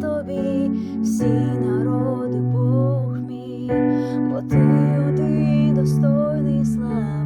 тобі, всі народи Бог мій, бо ти один достойний слави.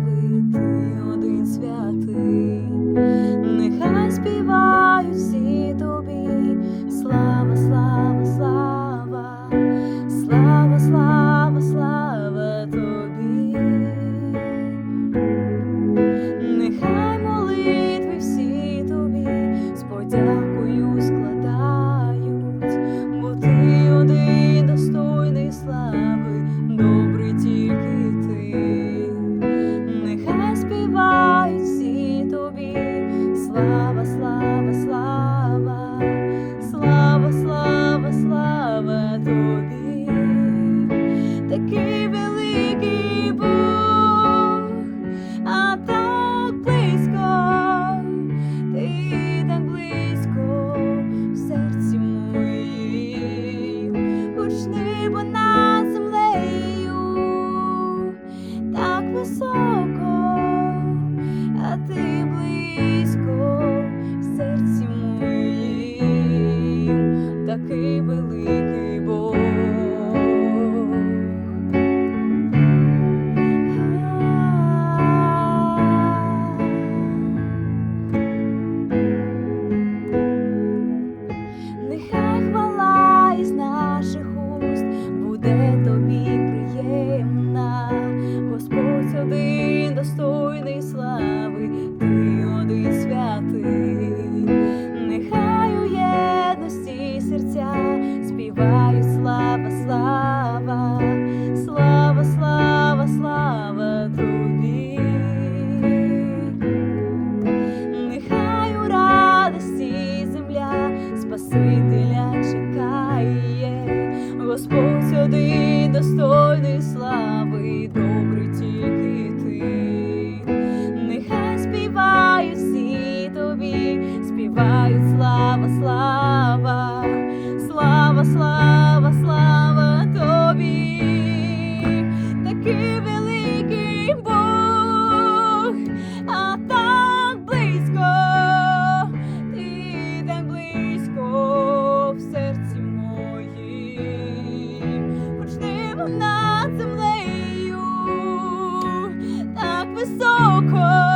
so cool.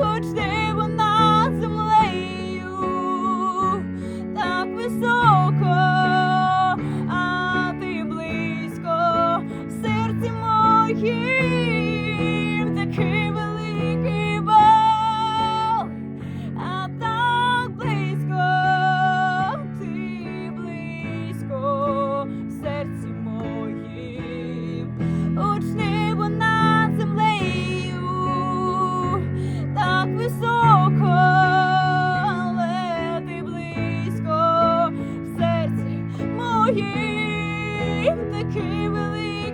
What's that? game that came with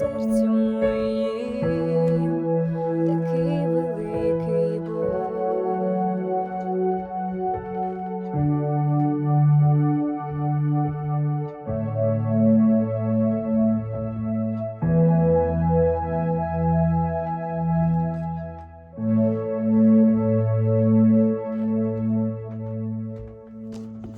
серцю.